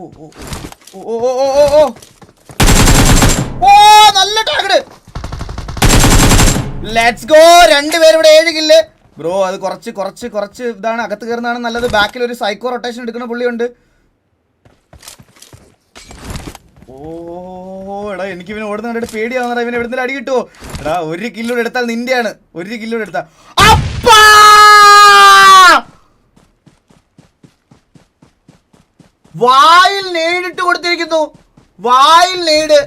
ഓ ഓ ഓ ഓ ഓ ഓ ഓ നല്ല tagged let's go രണ്ടുപേരും ഇവിടെ ഏഴ് കില്ല് ബ്രോ അത് കുറച്ച് കുറച്ച് കുറച്ച് ഇതാണ്. അകത്ത് കയറുന്നതാണ് നല്ലത്. ബാക്കിൽ ഒരു സൈക്കോ റൊട്ടേഷൻ എടുക്കുന്ന പുള്ളിയുണ്ട്. ഓ എടാ എനിക്ക് ഇവനെ ഓടുന്ന കണ്ടിട്ട് പേടിയാവുന്നടാ. ഇവനെ എവിടുന്ന് അടി കിട്ടുമോ എടാ ഒരു കില്ലൂടെ എടുത്താൽ നിന്റെയാണ്. ഒരു കില്ലൂടെ എടുത്താൽ അപ്പാ! വായിൽ നേടിട്ട് കൊടുത്തിരിക്കുന്നു. വായിൽ നേട്.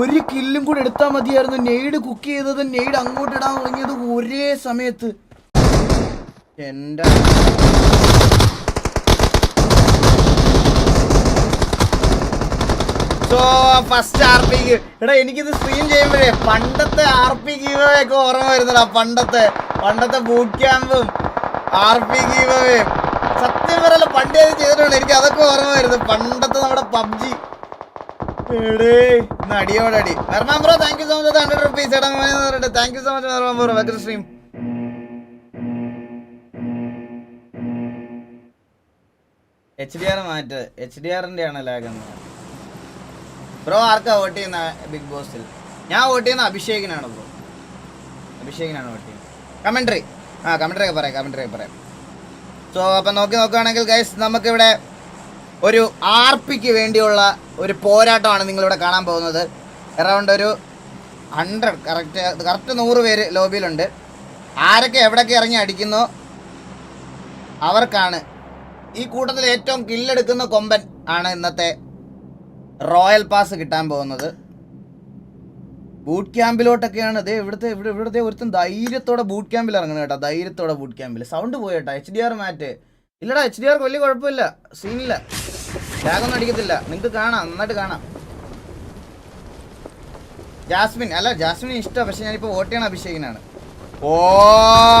ഒരു കില്ലും കൂടി എടുത്താൽ മതിയായിരുന്നു. നെയ്ഡ് കുക്ക് ചെയ്തത് നെയ്ഡ് അങ്ങോട്ട് ഇടാൻ തുടങ്ങിയത് ഒരേ സമയത്ത്. എന്റെ സോ ഫസ്റ്റ് ആർ പി എടാ എനിക്കിത് സ്ട്രീം ചെയ്യുമ്പോഴേ പണ്ടത്തെ ആർ പി ഒക്കെ ഓർമ്മ വരുന്നടാ പണ്ടത്തെ പണ്ടത്തെ ബൂട്ട് ക്യാമ്പും ആർ പി ഗീവേ സത്യം പറയല്ല പണ്ടേ അത് ചെയ്തിട്ടുണ്ട്. എനിക്ക് അതൊക്കെ ഓർമ്മ പണ്ടത്തെ നമ്മുടെ PUBG. അടിയോടടി Merman bro thank you so much hundred rupees പറഞ്ഞിട്ട്. Thank you so much Merman bro. വെക്കർ stream H D R മാറ്റ. എച്ച് ഡി ആറിന്റെ ആണ് ലാഗം. ബ്രോ ആർക്കാ വോട്ട് ചെയ്യുന്ന ബിഗ് ബോസിൽ? ഞാൻ വോട്ട് ചെയ്യുന്ന അഭിഷേകിനാണ് ബ്രോ. അഭിഷേകിനാണ് വോട്ട് ചെയ്യുന്നത്. കമൻട്രി ആ കമൻട്രി ഒക്കെ പറയാം കമൻട്രി ഒക്കെ പറയാം. സോ അപ്പം നോക്കി നോക്കുകയാണെങ്കിൽ ഗൈസ് നമുക്കിവിടെ ഒരു ആർ പിക്ക് വേണ്ടിയുള്ള ഒരു പോരാട്ടമാണ് നിങ്ങളിവിടെ കാണാൻ പോകുന്നത്. അറൗണ്ട് ഒരു ഹൺഡ്രഡ് കറക്റ്റ് കറക്റ്റ് നൂറ് പേര് ലോബിയിലുണ്ട് ആരൊക്കെ എവിടെയൊക്കെ ഇറങ്ങി അടിക്കുന്നോ അവർക്കാണ് ഈ കൂട്ടത്തിൽ ഏറ്റവും കില്ലെടുക്കുന്ന കൊമ്പൻ ആണ് ഇന്നത്തെ റോയൽ പാസ് കിട്ടാൻ പോകുന്നത്. ബൂട്ട് ക്യാമ്പിലോട്ടൊക്കെയാണ് അതേ ഇവിടുത്തെ ഇവിടെ ഇവിടുത്തെ ഒരുത്തും ധൈര്യത്തോടെ ബൂട്ട് ക്യാമ്പിൽ ഇറങ്ങണം കേട്ടോ. ധൈര്യത്തോടെ ബൂട്ട് ക്യാമ്പിൽ സൗണ്ട് പോയി കേട്ടോ. എച്ച് ഡി ആർ മാറ്റ് ഇല്ലടാ എച്ച് ഡി ആർക്ക് വലിയ കുഴപ്പമില്ല. സീനില്ല ടാഗൊന്നും അടിക്കത്തില്ല. നിങ്ങൾക്ക് കാണാം നന്നായിട്ട് കാണാം. ജാസ്മിൻ അല്ല ജാസ്മിൻ ഇഷ്ടമാണ് പക്ഷെ ഞാനിപ്പോൾ വോട്ട് ചെയ്യണ അഭിഷേകിനാണ്. ഓ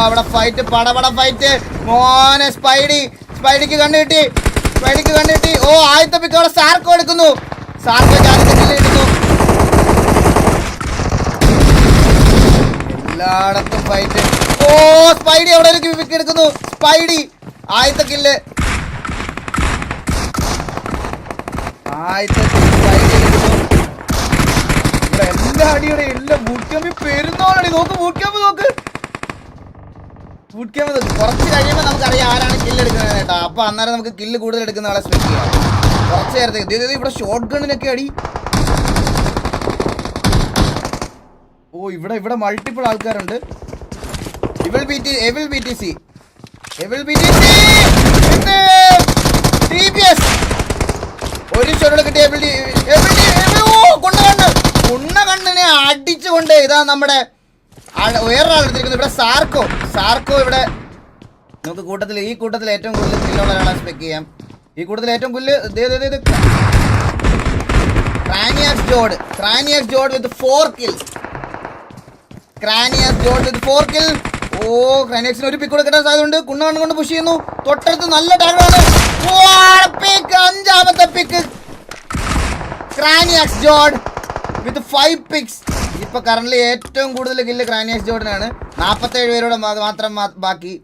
അവിടെ ഫൈറ്റ് പടപട ഫൈറ്റ് മോനെ സ്പൈഡി സ്പൈഡിക്ക് കണ്ടു കിട്ടി. സ്പൈഡിക്ക് കണ്ടു കിട്ടി. ഓ ആദ്യത്തെ പിക്ക് അവിടെ സാർക്കോ എടുക്കുന്നു. സാർക്കോ ജാസ്മിൻ എല്ലായിടത്തും ഫൈറ്റ് ഓ സ്പൈഡി അവിടെ ഒരു പിക്ക് എടുക്കുന്നു. സ്പൈഡി ആദ്യത്തെ കില്ല് ആദ്യത്തെ സ്പൈഡി ഇവിടെ എല്ലാ അടിയുടെ എല്ലാ ബൂട്ട് പെരുന്നോളടി. നോക്ക് ബൂട്ട് ക്യാമ്പ് നോക്ക്. ബൂട്ട് ക്യാമ്പ് നോക്ക്. കുറച്ച് കഴിയുമ്പോൾ നമുക്കറിയാം ആരാണ് കില്ല് എടുക്കുന്നത് കേട്ടോ. അപ്പൊ അന്നേരം നമുക്ക് കില്ല് കൂടുതൽ എടുക്കുന്ന ആളെ സ്പെക്ട് ചെയ്യാം. കുറച്ച് നേരത്തേക്ക്. ഇവിടെ ഷോർട്ട് ഗണ്ണിനൊക്കെ അടി ഓ ഇവിടെ ഇവിടെ മൾട്ടിപ്പിൾ ആൾക്കാരുണ്ട്. സി ടി ഒരു ഷോട്ട് കിട്ടി ഡി ഓ കുണ്ണ കണ്ണ് കുണ്ണ കണ്ണിനെ അടിച്ചുകൊണ്ട് ഇതാ നമ്മുടെ എടുത്തിരിക്കുന്നു. ഇവിടെ സാർക്കോ. സാർക്കോ ഇവിടെ. നമുക്ക് കൂട്ടത്തിൽ ഈ കൂട്ടത്തിൽ ഏറ്റവും കൂടുതൽ കില്ലുള്ള ഒരാളെ സ്പെക്ക് ചെയ്യാം. ഈ കൂട്ടത്തിൽ ഏറ്റവും കൂടുതൽ. ക്രാനിയസ് ജോഡ് ക്രാനിയസ് ജോഡ് വിത്ത് ഫോർ കിൽസ് ക്രാനിയസ് കിൽ ഓ ക്രാനിയസിന് ഒരു പിക്ക് കൊടുക്കാൻ സാധ്യതയുണ്ട്. കുണ്ണ കൊണ്ട് പുഷ് ചെയ്യുന്നു. തൊട്ടടുത്ത് നല്ല ടാഗാണ് പിക്ക് അഞ്ചാമത്തെ പിക്ക് ക്രാനിയക്സ് ജോർഡ് വിത്ത് ഫൈവ് പിക്സ് ഇപ്പൊ കറന്റ് ഏറ്റവും കൂടുതൽ കില്ല് ക്രാനിയാക്സ് ജോർഡിനാണ് നാൽപ്പത്തേഴ് പേരോട് മാത്രം ബാക്കി.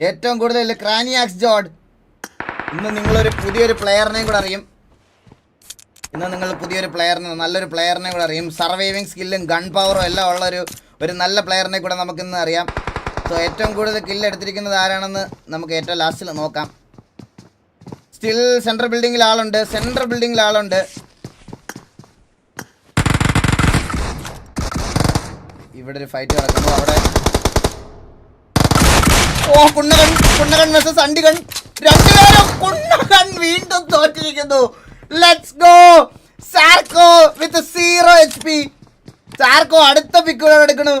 ഏറ്റവും കൂടുതൽ ക്രാനിയാക്സ് ജോർഡ് ഇന്ന് നിങ്ങളൊരു പുതിയൊരു പ്ലെയറിനെയും കൂടെ അറിയും. ഇന്ന് നിങ്ങൾ പുതിയൊരു പ്ലെയറിനെ നല്ലൊരു പ്ലെയറിനെ കൂടെ അറിയും. സർവൈവിങ് സ്കില്ലും ഗൺ പവറും എല്ലാം ഉള്ള ഒരു നല്ല പ്ലെയറിനെ കൂടെ നമുക്കിന്ന് അറിയാം. സോ ഏറ്റവും കൂടുതൽ കില്ല് എടുത്തിരിക്കുന്നത് ആരാണെന്ന് നമുക്ക് ഏറ്റവും ലാസ്റ്റിൽ നോക്കാം. സ്റ്റിൽ സെൻട്രൽ ബിൽഡിങ്ങിൽ ആളുണ്ട്. സെൻട്രൽ ബിൽഡിങ്ങിൽ ആളുണ്ട്. ഇവിടെ ഒരു ഫൈറ്റ് നടക്കുന്നു. അവിടെ ഓ കുണ്ണകൺ കുണ്ണകൺ വേഴ്സസ് അണ്ടികൺ. രണ്ടുപേരും കുണ്ണകൺ വീണ്ടും തോറ്റിരിക്കുന്നു. Let's go സാർക്കോ with zero H P സാർക്കോ അടുത്ത പിക്കുകൾ എടുക്കണു?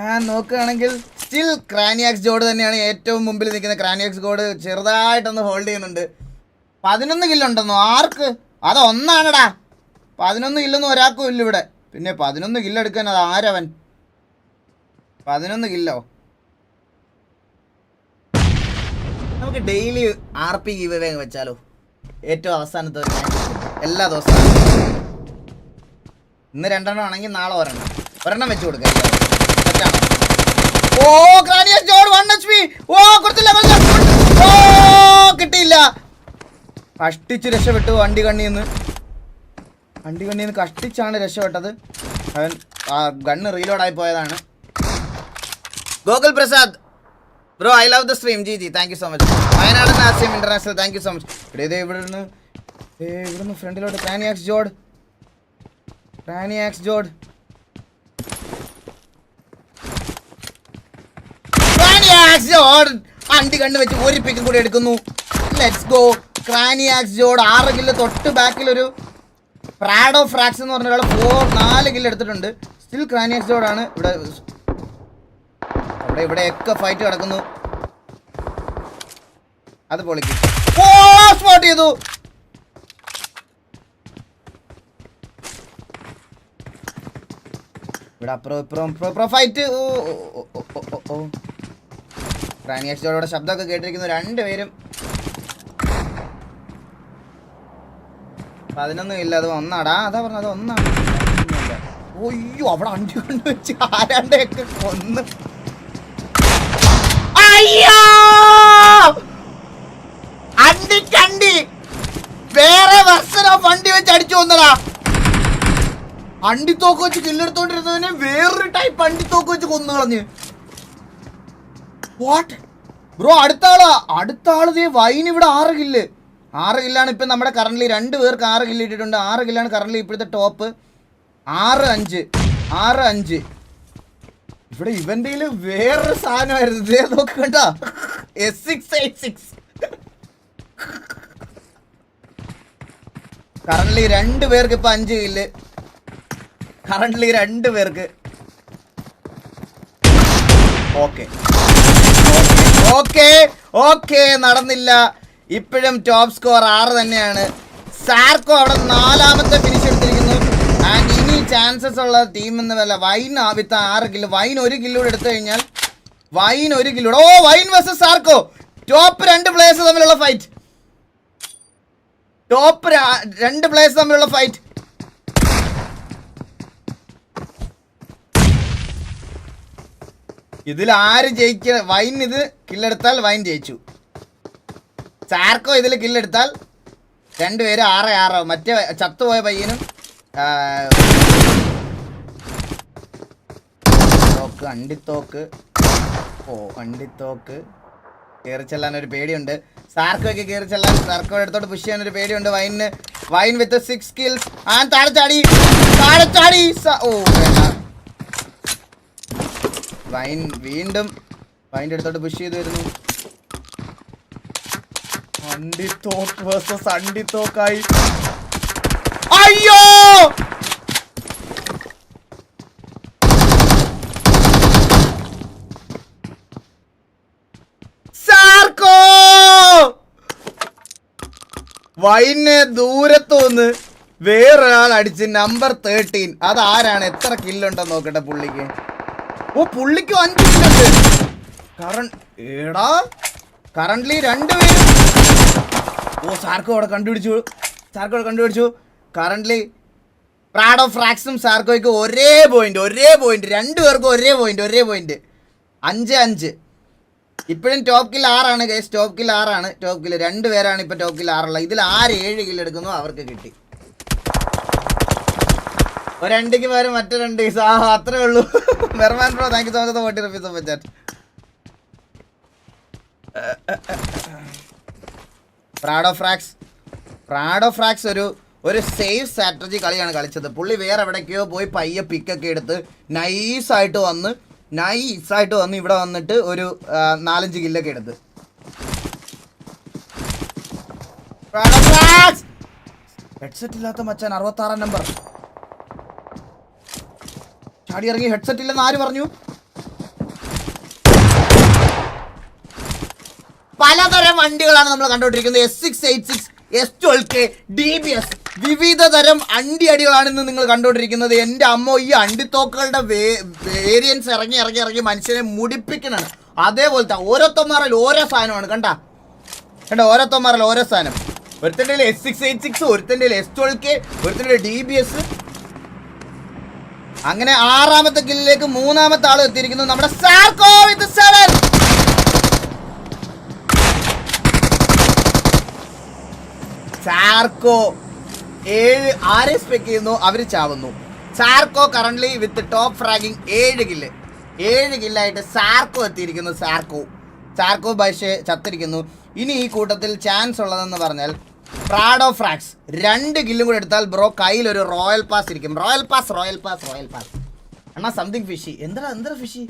ആ നോക്കുകയാണെങ്കിൽ സ്റ്റിൽ ക്രാനിയാക്സ് ജോഡ് തന്നെയാണ് ഏറ്റവും മുമ്പിൽ നിൽക്കുന്ന ക്രാനിയാക്സ് ഗോഡ് ചെറുതായിട്ടൊന്ന് ഹോൾഡ് ചെയ്യുന്നുണ്ട്. പതിനൊന്ന് കില്ലുണ്ടെന്നോ ആർക്ക്? അത് ഒന്നാണടാ. പതിനൊന്ന് കില്ലൊന്നും ഒരാൾക്കും ഇല്ല ഇവിടെ. പിന്നെ പതിനൊന്ന് കില്ലെടുക്കാൻ അത് ആരവൻ? പതിനൊന്ന് കില്ലോ നമുക്ക് ഡെയിലി ആർ പി ഗീവ് വെച്ചാലോ. ഏറ്റവും അവസാനത്തെ എല്ലാ ദിവസവും. ഇന്ന് രണ്ടെണ്ണം ആണെങ്കിൽ നാളെ ഒരെണ്ണം. ഒരെണ്ണം വെച്ച് കൊടുക്കാം. ഓ ക്രാനിയസ് ജോർജ് വൺ എച്ച് പി ഓ കൊടുത്തില്ല ഓ കിട്ടിയില്ല. കഷ്ടിച്ച് രക്ഷപ്പെട്ടു വണ്ടി കണ്ണിന്ന് വണ്ടി കണ്ണിന്ന് കഷ്ടിച്ചാണ് രക്ഷപ്പെട്ടത്. അവൻ ആ ഗണ്ണ് റീലോഡായി പോയതാണ്. Gokul Prasad. Bro I love the stream G G thank you so much Wayanad നാസ്യം international thank you so much ഇവിടെ ഇവിടെ നിന്ന് ഇവിടെ നിന്ന് ഫ്രണ്ടിലോട്ട് ക്രാനിയാക്സ് ജോർഡ് ജോഡ് ക്രാനിയാക്സ് ജോഡ് ക്രാനിയാക്സ് ജോഡ് അണ്ടി കണ്ടു വെച്ച് ഒരു പിക്കും കൂടി എടുക്കുന്നു. ലെറ്റ്സ് ഗോ ക്രാനി ആക്സ് ജോഡ് ആറ് കില്ല് തൊട്ട് ബാക്കിൽ ഒരു പ്രാഡോ ഫ്രാക്സ് എന്ന് പറഞ്ഞ ഒരാൾ ഫോർ നാല് കില്ല് എടുത്തിട്ടുണ്ട്. സ്റ്റിൽ ക്രാനി ക്രാനിയാക്സ് ജോഡാണ് ഇവിടെ അവിടെ ഇവിടെയൊക്കെ ഫൈറ്റ് കിടക്കുന്നു അത് പൊളിക്കും. ഓ സ്പോട്ട് ചെയ്തു. ഇവിടെ ഇപ്പുറം ഇപ്പുറം ഇപ്പുറം ഫൈറ്റ് ഓ ഓ. റാനിയാക്സിയോടെ ശബ്ദമൊക്കെ കേട്ടിരിക്കുന്നു രണ്ടുപേരും. പതിനൊന്നും ഇല്ല അത് ഒന്നാടാ. അതാ പറഞ്ഞത് ഒന്നാണ്. ഓയ്യോ അവിടെ അണ്ടി കൊണ്ട് വെച്ച് ആരാണ്ടൊക്കെ കൊന്ന്. അയ്യോ! അണ്ടി കണ്ടി വേറെ വർഷനോ വണ്ടി വെച്ച് അടിച്ചു വന്നടാ അണ്ടിത്തോക്ക് വെച്ച് കില്ലെടുത്തോണ്ടിരുന്നതിനെ വേറൊരു ടൈപ്പ് അണ്ടിത്തോക്ക് വെച്ച് കൊന്നു കളഞ്ഞ്. വാട്ട് ബ്രോ അടുത്ത ആളാ. അടുത്ത ആൾ വൈൻ ഇവിടെ ആറ് കില്ല്. ആറ് കില്ലാണ് ഇപ്പം നമ്മുടെ കറണ്ട്ലി രണ്ട് പേർക്ക് ആറ് കില്ല് ഇട്ടിട്ടുണ്ട് ആറ് കില്ലാണ് കറണ്ട്ലി ഇപ്പോഴത്തെ ടോപ്പ് ആറ് അഞ്ച്. ആറ് അഞ്ച്. ഇവിടെ ഇവന്റെ വേറൊരു സാധനമായിരുന്നു. ഇതേ നോക്ക് കണ്ട? S six eight six currently രണ്ട് പേർക്ക് ഇപ്പം അഞ്ച് കില്ല്. കറണ്ട്ലി രണ്ട് പേർക്ക്. ഓക്കെ ഓക്കെ ഓക്കെ നടന്നില്ല. ഇപ്പോഴും ടോപ്പ് സ്കോർ ആറ് തന്നെയാണ്. സാർക്കോ അവിടെ നാലാമത്തെ ഫിനിഷ് എടുത്തിരിക്കുന്നു. ആൻഡ് ഇനി ചാൻസസ് ഉള്ള ടീം എന്ന് വല്ല വൈൻ ആവിത്ത ആറ് കിലോ വൈൻ ഒരു കിലോടെ എടുത്തു കഴിഞ്ഞാൽ വൈൻ ഒരു കിലോടെ ഓ വൈൻ വേഴ്സസ് സാർക്കോ. ടോപ്പ് രണ്ട് പ്ലേയേഴ്സ് തമ്മിലുള്ള ഫൈറ്റ് ടോപ്പ് രണ്ട് പ്ലേയേഴ്സ് തമ്മിലുള്ള ഫൈറ്റ് ഇതിൽ ആര് ജയിക്ക വൈൻ ഇത് കില്ലെടുത്താൽ വൈൻ ജയിച്ചു. ചാർക്കോ ഇതിൽ കില്ലെടുത്താൽ രണ്ടുപേരും ആറ് ആറോ മറ്റേ ചത്തുപോയ പയ്യനും തോക്ക് അണ്ടിത്തോക്ക്. ഓ അണ്ടിത്തോക്ക്. കയറി ചെല്ലാൻ ഒരു പേടിയുണ്ട്. സാർക്കോയ്ക്ക് കയറി ചെല്ലാൻ സാർക്കോ എടുത്തോട്ട് പുഷ് ചെയ്യാൻ ഒരു പേടിയുണ്ട്. വൈനിന് വൈൻ വിത്ത് സിക്സ് കിൽസ് ആ താഴെ ചാടി. താഴെ ചാടി. ഓ വേണ്ട. വൈൻ വീണ്ടും വൈന്റെ അടുത്തോട്ട് പുഷ് ചെയ്ത് വരുന്നു. അണ്ടിത്തോക്ക് വേഴ്സസ് അണ്ടിത്തോക്കായി. അയ്യോ! ദൂരത്തുനിന്ന് വേറൊരാൾ അടിച്ച് നമ്പർ തേർട്ടീൻ അതാരാണ്? എത്ര കില്ലുണ്ടെന്ന് നോക്കട്ടെ പുള്ളിക്ക്. ഓ പുള്ളിക്ക് അഞ്ച് കില്ലുണ്ട് കറണ്ട് ഏടാ കറണ്ട്ലി രണ്ടുപേരും ഓ സാർക്കോ അവിടെ കണ്ടുപിടിച്ചു. സാർക്കോ അവിടെ കണ്ടുപിടിച്ചു. കറണ്ട്ലി പ്രാഡ് ഓഫ് ഫ്രാക്സും സാർക്കോയ്ക്ക് ഒരേ പോയിന്റ് ഒരേ പോയിന്റ് രണ്ടു പേർക്കും ഒരേ പോയിന്റ് ഒരേ പോയിന്റ് അഞ്ച് അഞ്ച്. ഇപ്പോഴും ടോപ്പ് കിൽ ആറാണ് കേസ് ടോപ്പ് കിൽ ആറാണ് ടോപ്പ് കിൽ രണ്ട് ഇപ്പൊ ടോപ്പ് കിൽ ആറുള്ളത്. ഇതിൽ ആര് ഏഴ് കിൽ എടുക്കുന്നു? അവർക്ക് കിട്ടി. ഒരു രണ്ടിക്ക് പകരം മറ്റേ രണ്ട് കേസ് ആ അത്രേ ഉള്ളൂ വെർമാൻ bro thank you so much forty rupees of chat Prado ഫ്രാക്സ് പ്രാഡോ ഫ്രാക്സ് ഒരു ഒരു സേഫ് സ്ട്രാറ്റജി കളിയാണ് കളിച്ചത്. പുള്ളി വേറെ എവിടേക്കോ പോയി പയ്യെ പിക്കൊക്കെ എടുത്ത് നൈസായിട്ട് വന്ന് നൈസായിട്ട് വന്ന് ഇവിടെ വന്നിട്ട് ഒരു നാലഞ്ച് കില്ലൊക്കെ എടുത്ത്. ഹെഡ്സെറ്റ് ഇല്ലാത്ത മച്ചാൻ അറുപത്താറാം നമ്പർ ചാടി ഇറങ്ങി ഹെഡ്സെറ്റ് ഇല്ലെന്ന് ആര് പറഞ്ഞു? പലതരം വണ്ടികളാണ് നമ്മൾ കണ്ടുകൊണ്ടിരിക്കുന്നത്. S six eight six S twelve K D B S വിവിധ തരം അണ്ടി അടികളാണ് ഇന്ന് നിങ്ങൾ കണ്ടുകൊണ്ടിരിക്കുന്നത്. എന്റെ അമ്മ ഈ അണ്ടിത്തോക്കുകളുടെ വേരിയൻസ് ഇറങ്ങി ഇറങ്ങി ഇറങ്ങി മനുഷ്യനെ മുടിപ്പിക്കണാണ്. അതേപോലത്തെ ഓരോത്തന്മാരിൽ ഓരോ സാധനമാണ് കണ്ട? കണ്ട? ഓരോത്തന്മാരിൽ ഓരോ സാധനം. ഒരുത്തന്റെ എസ് സിക്സ് എയ്റ്റ് സിക്സ് ഒരുത്തന്റെ എസ് ട്വൽവ് കെ ഒരുത്തന്റെ ഡി ബി എസ് അങ്ങനെ ആറാമത്തെ കില്ലിലേക്ക് മൂന്നാമത്തെ ആൾ എത്തിയിരിക്കുന്നു. നമ്മുടെ സാർക്കോ വിത്ത് സെവൻ. സാർക്കോ ഏഴ് ആരെ സ്പെക്ക് ചെയ്യുന്നു? അവർ ചാവുന്നു. സാർക്കോ കറന്റ് വിത്ത് ടോപ്പ് ഫ്രാഗിങ് ഏഴ് കില്ല് ഏഴ് കില്ലായിട്ട് സാർക്കോ എത്തിയിരിക്കുന്നു. സാർക്കോ സാർക്കോ ബൈഷെ ചത്തിരിക്കുന്നു. ഇനി ഈ കൂട്ടത്തിൽ ചാൻസ് ഉള്ളതെന്ന് പറഞ്ഞാൽ പ്രാഡോ ഫ്രാക്സ് രണ്ട് കില്ലും കൂടെ എടുത്താൽ ബ്രോ കയ്യിൽ ഒരു റോയൽ പാസ് ഇരിക്കും. Royal pass royal pass royal pass അണ്ണാ സംതിങ് ഫിഷി എന്താ എന്താ ഫിഷി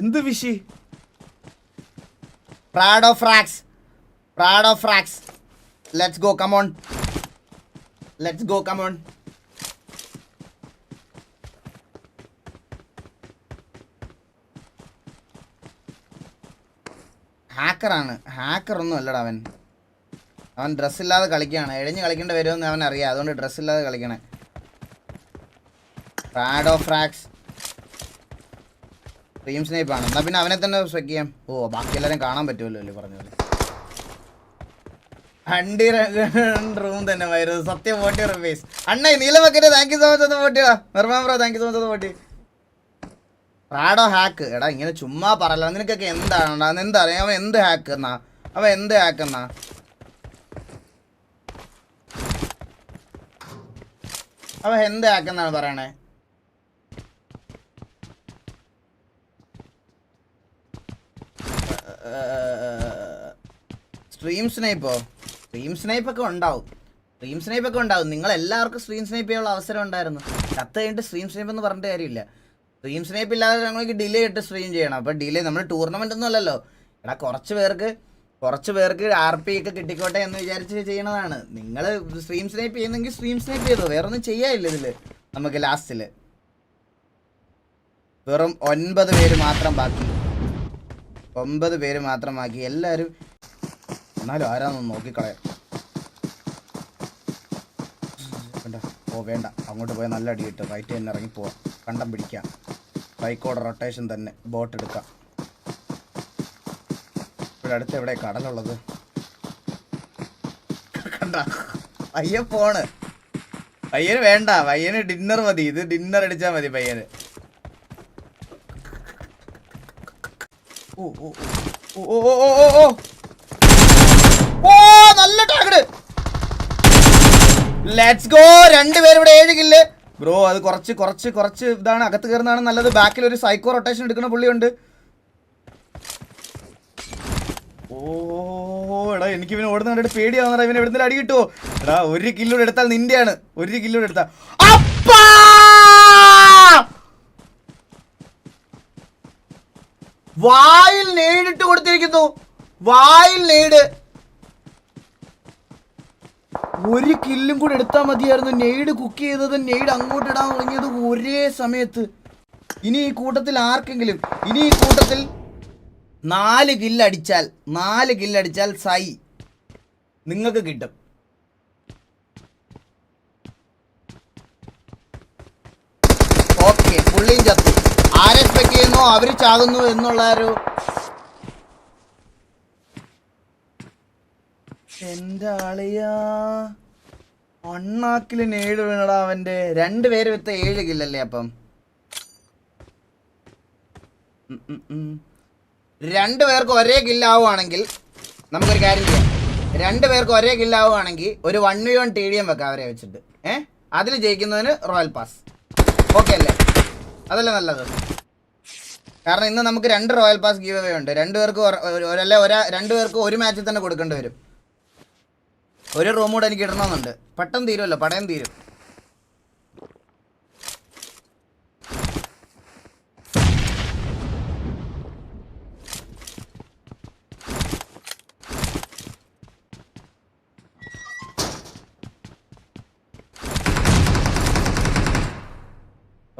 എന്ത് ഫിഷി പ്രാഡ് ഓഫ് ഫ്രാക്സ് പ്രാഡ് ഓഫ് ഫ്രാക്സ് let's go come on let's go come on ഹാക്കറാണ് hacker ഒന്നും അല്ലടാ അവൻ. അവൻ ഡ്രസ് ഇല്ലാതെ കളിക്കുകയാണ്. എഴിഞ്ഞ് കളിക്കേണ്ടി വരുമെന്ന് അവൻ അറിയാം. അതുകൊണ്ട് ഡ്രസ് ഇല്ലാതെ കളിക്കണേ. പ്രാഡോ ഫ്രാക്സ് ടീം സ്നേപ്പ് ആണ്. എന്നാൽ പിന്നെ അവനെ തന്നെ സ്പെക്ക് ചെയ്യാം. ഓ ബാക്കി എല്ലാവരും കാണാൻ പറ്റുമല്ലോ അല്ലേ പറഞ്ഞു പോലെ റൂം തന്നെ വരുന്നത് സത്യം ഫോർട്ടി റുപ്പീസ് അണ്ണേ നീലമക്കറ്റ് താങ്ക് യു സോ മച്ച് ഒന്ന് ഫോർട്ടിയാ നിർമ്മാൻ bro thank you so much ഒന്ന് ഫോർട്ടി റാഡോ ഹാക്ക് എടാ ഇങ്ങനെ ചുമ്മാ പറയല നിനക്കൊക്കെ എന്താണ്? എന്താ അവൻ എന്ത് ഹാക്ക് എന്നാ? അവൻ എന്ത് ഹാക്ക് എന്നാ? അവൻ എന്ത് ആക്കെന്നാണ് പറയണേ? സ്ട്രീം സ്നൈപ്പോ സ്ട്രീം സ്നൈപ്പ് ഒക്കെ ഉണ്ടാവും. സ്ട്രീം സ്നൈപ്പ് ഒക്കെ ഉണ്ടാവും. നിങ്ങൾ എല്ലാവർക്കും സ്ട്രീം സ്നൈപ്പ് ചെയ്യാനുള്ള അവസരം ഉണ്ടായിരുന്നു. കത്ത് കഴിഞ്ഞിട്ട് സ്ട്രീം സ്നൈപ്പ് എന്ന് പറഞ്ഞിട്ട് കാര്യമില്ല. സ്ട്രീം സ്നൈപ്പ് ഇല്ലാതെ ഞങ്ങൾക്ക് ഡിലേ ഇട്ട് സ്ട്രീം ചെയ്യണം. അപ്പോൾ ഡിലേ നമ്മൾ ടൂർണമെന്റ് ഒന്നും അല്ലല്ലോ. എടാ കുറച്ച് പേർക്ക് കുറച്ച് പേർക്ക് ആർ പി ഒക്കെ കിട്ടിക്കോട്ടെ എന്ന് വിചാരിച്ച് ചെയ്യണതാണ്. നിങ്ങൾ സ്ട്രീം സ്നൈപ്പ് ചെയ്യുന്നെങ്കിൽ സ്ട്രീം സ്നൈപ്പ് ചെയ്തോ. വേറെ ഒന്നും ചെയ്യാനില്ല ഇതിൽ നമുക്ക് ലാസ്റ്റിൽ വെറും ഒൻപത് പേര് മാത്രം ബാക്കി. ഒമ്പത് പേര് മാത്രം ബാക്കി. എല്ലാവരും എന്നാലും ആരാന്നൊന്ന് നോക്കിക്കളയാം. ഓ വേണ്ട. അങ്ങോട്ട് പോയാൽ നല്ല അടി കിട്ടും. റൈറ്റ് തന്നെ ഇറങ്ങി പോവാം. കണ്ടം പിടിക്കാം. ബൈക്കോടെ റൊട്ടേഷൻ തന്നെ. ബോട്ട് എടുക്കാം. അടുത്ത് എവിടെ കടലുള്ളത്? കണ്ട പയ്യ പോണ്. പയ്യന് വേണ്ട പയ്യന് ഡിന്നർ മതി. ഇത് ഡിന്നർ അടിച്ചാൽ മതി പയ്യന്. ഓ ഓ ഓ ഓ നല്ല ടാഗഡ് ലെറ്റ്സ് ഗോ രണ്ടുപേരും ഇവിടെ ഏഴ് കില്ല് ബ്രോ അത് കുറച്ച് കുറച്ച് കുറച്ച് ഇതാണ് അകത്ത് കയറുന്നതാണ് നല്ലത്. ബാക്കിൽ ഒരു സൈക്കോ റൊട്ടേഷൻ എടുക്കുന്ന പുള്ളിയുണ്ട്. ഓ എടാ എനിക്ക് ഇവനെ ഓടുന്ന കണ്ടിട്ട് പേടിയാവുന്നടാ. ഇവനെ എവിടുന്ന് അടി കിട്ടുമോ എടാ ഒരു കില്ലൂടെ എടുത്താൽ നിന്റെയാണ്. ഒരു കില്ലൂടെ എടുത്താൽ. വായിൽ നേടിട്ട് കൊടുത്തിരിക്കുന്നു. വായിൽ നേട്. ഒരു കില്ലും കൂടെ എടുത്താൽ മതിയായിരുന്നു. നെയ്ഡ് കുക്ക് ചെയ്തത് നെയ്ഡ് അങ്ങോട്ട് ഇടാൻ തുടങ്ങിയത് ഒരേ സമയത്ത്. ഇനി ഈ കൂട്ടത്തിൽ ആർക്കെങ്കിലും ഇനി ഈ കൂട്ടത്തിൽ നാല് കില്ലടിച്ചാൽ നാല് കില്ലടിച്ചാൽ സൈ നിങ്ങൾക്ക് കിട്ടും. ഓക്കെ പുള്ളിയും ചത്തു. ആരെ എക്സ്പെക്ട് ചെയ്യുന്നു? അവർ ചാകുന്നു എന്നുള്ള ഒരു എന്റെ ആളിയാ അണ്ണാക്കിൽ ഏഴ് വീണടാ അവന്റെ. രണ്ട് പേര് വിത്ത ഏഴ് കില്ലല്ലേ അപ്പം. രണ്ട് പേർക്ക് ഒരേ കില്ലാവുകയാണെങ്കിൽ നമുക്കൊരു കാര്യം ചെയ്യാം. രണ്ട് പേർക്ക് ഒരേ കില്ലാവുകയാണെങ്കിൽ ഒരു one v one T D M വെക്കാം അവരെ വെച്ചിട്ട്. ഏ? അതിൽ ജയിക്കുന്നതിന് റോയൽ പാസ് ഓക്കെ അല്ലേ? അതല്ലേ നല്ലത്? കാരണം ഇന്ന് നമുക്ക് രണ്ട് റോയൽ പാസ് ഗീവ് അവേ ഉണ്ട്. രണ്ട് പേർക്ക് അല്ലെ ഒരാ രണ്ട് പേർക്ക് ഒരു മാച്ചിൽ തന്നെ കൊടുക്കേണ്ടി വരും. ഒരു റൂം കൂടെ എനിക്ക് ഇടണമെന്നുണ്ട്. പെട്ടെന്ന് തീരുമല്ലോ പടയം തീരും.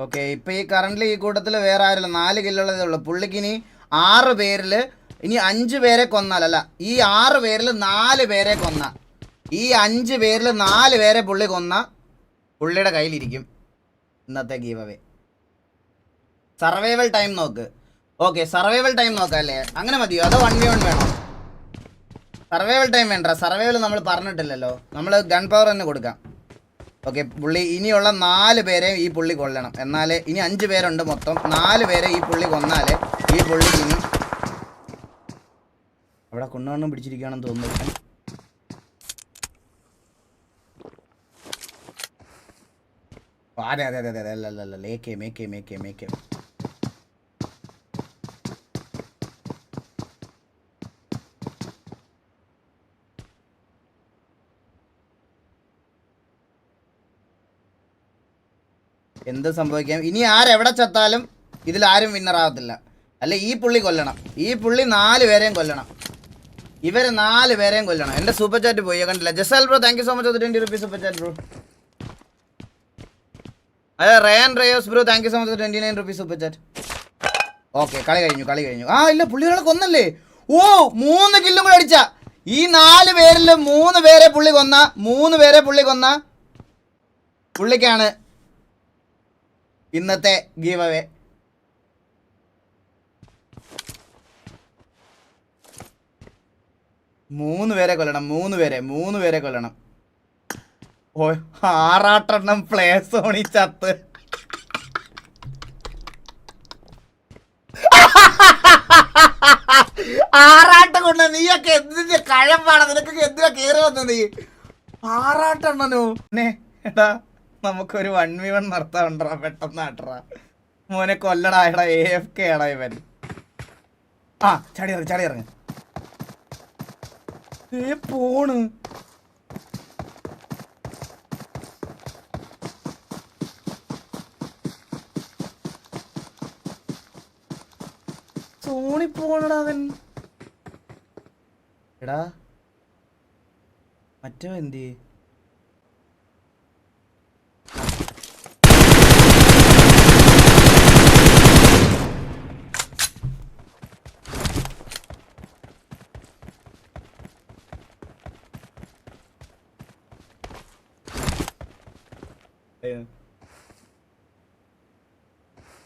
ഓക്കെ ഇപ്പൊ ഈ കറണ്ട്ലി ഈ കൂട്ടത്തിൽ വേറെ ആരില്ല നാല് കില്ലുള്ളതേ ഉള്ളൂ. പുള്ളിക്ക് ഇനി ആറ് പേരിൽ ഇനി അഞ്ച് പേരെ കൊന്നാലല്ല ഈ ആറ് പേരിൽ നാല് പേരെ കൊന്ന. ഈ അഞ്ച് പേരിൽ നാല് പേരെ പുള്ളി കൊന്ന പുള്ളിയുടെ കയ്യിലിരിക്കും ഇന്നത്തെ ഗീവ് അവേ സർവൈവൽ ടൈം നോക്ക്. ഓക്കെ സർവൈവൽ ടൈം നോക്കാം അല്ലേ അങ്ങനെ മതിയോ? അതോ വൺ വി വൺ വേണോ? സർവൈവൽ ടൈം വേണ്ട സർവൈവൽ നമ്മൾ പറഞ്ഞിട്ടില്ലല്ലോ. നമ്മൾ ഗൺ പവർ തന്നെ കൊടുക്കാം. ഓക്കെ പുള്ളി ഇനിയുള്ള നാല് പേരെ ഈ പുള്ളി കൊല്ലണം. എന്നാലേ ഇനി അഞ്ച് പേരുണ്ട് മൊത്തം. നാല് പേരെ ഈ പുള്ളി കൊന്നാലേ ഈ പുള്ളി ഇനി അവിടെ കൊണ്ടുവണ്ണം പിടിച്ചിരിക്കുകയാണെന്ന് തോന്നുന്നു. അതെ അതെ അതെ അതെ അല്ല അല്ല അല്ല മേക്കേ മേക്കേ മേ മേ മേ എന്ത് സംഭവിക്കാം? ഇനി ആരെവിടെ ചത്താലും ഇതിൽ ആരും വിന്നർ ആവത്തില്ല അല്ല ഈ പുള്ളി കൊല്ലണം. ഈ പുള്ളി നാല് പേരെയും കൊല്ലണം. ഇവർ നാല് പേരെയും കൊല്ലണം. എന്റെ സൂപ്പർ ചാറ്റ് പോയി കണ്ടില്ല? ജസാൽ bro thank you so much twenty rupees super chat bro അതെ റയാൻ റയോസ് bro thank you so much twenty nine rupees super chat okay കളി കഴിഞ്ഞു കളി കഴിഞ്ഞു. ആ ഇല്ല പുള്ളികളെ കൊന്നല്ലേ? ഓ മൂന്ന് കില്ലും കൂടെ അടിച്ച. ഈ നാല് പേരിൽ മൂന്ന് പേരെ പുള്ളി കൊന്ന മൂന്ന് പേരെ പുള്ളി കൊന്ന പുള്ളിക്കാണ് ഇന്നത്തെ ഗീവ് അവേ മൂന്ന് പേരെ കൊല്ലണം മൂന്ന് പേരെ മൂന്ന് പേരെ കൊല്ലണം. ഓ ആറാട്ടെണ്ണം പ്ലേ സോണി ചത്ത്. ആറാട്ട് കൊണ്ട് നീയൊക്കെ എന്തിന്റെ കഴമ്പാണ്? നിനക്കൊക്കെ എന്തിനാ കേറി വന്നത്? നീ ആറാട്ടെണ്ണനോ എടാ. നമുക്കൊരു വൺ വി വൺ നടത്താണ്ടടാ പെട്ടെന്ന് മോനെ കൊല്ലടാ എടാ എ എഫ് കെ ആടാ ഇവൻ. ആ ചാടി ഇറങ്ങി ചാടി ഇറങ്ങി. ഏ പോണ്. സോണി പോണടാ അവൻ. എടാ മറ്റോ എന്തി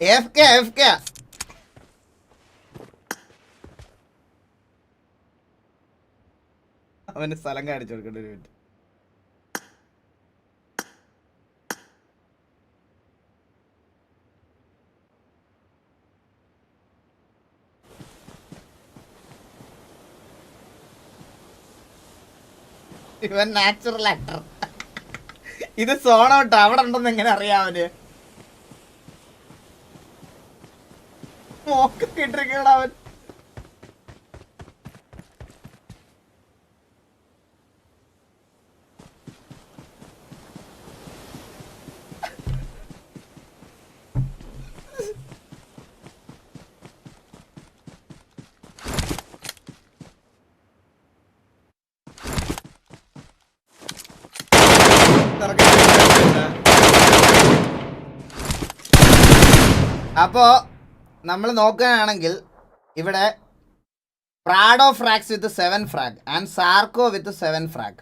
എഫ് കെ എഫ് കെ അവന് സ്ഥലം കാണിച്ചു കൊടുക്കേണ്ട ഒരു മിനിറ്റ് ഇവൻ നാച്ചുറൽ ആക്ടർ ഇത് സോണോട്ടോ അവിടെ ഉണ്ടെന്ന് എങ്ങനെ അറിയാം അവന്? മോക്കൊക്കെ ഇട്ടിരിക്കണ അവൻ. അപ്പോ നമ്മൾ നോക്കുകയാണെങ്കിൽ ഇവിടെ പ്രാഡോ ഫ്രാക്സ് വിത്ത് സെവൻ ഫ്രാഗ് ആൻഡ് സാർക്കോ വിത്ത് സെവൻ ഫ്രാഗ്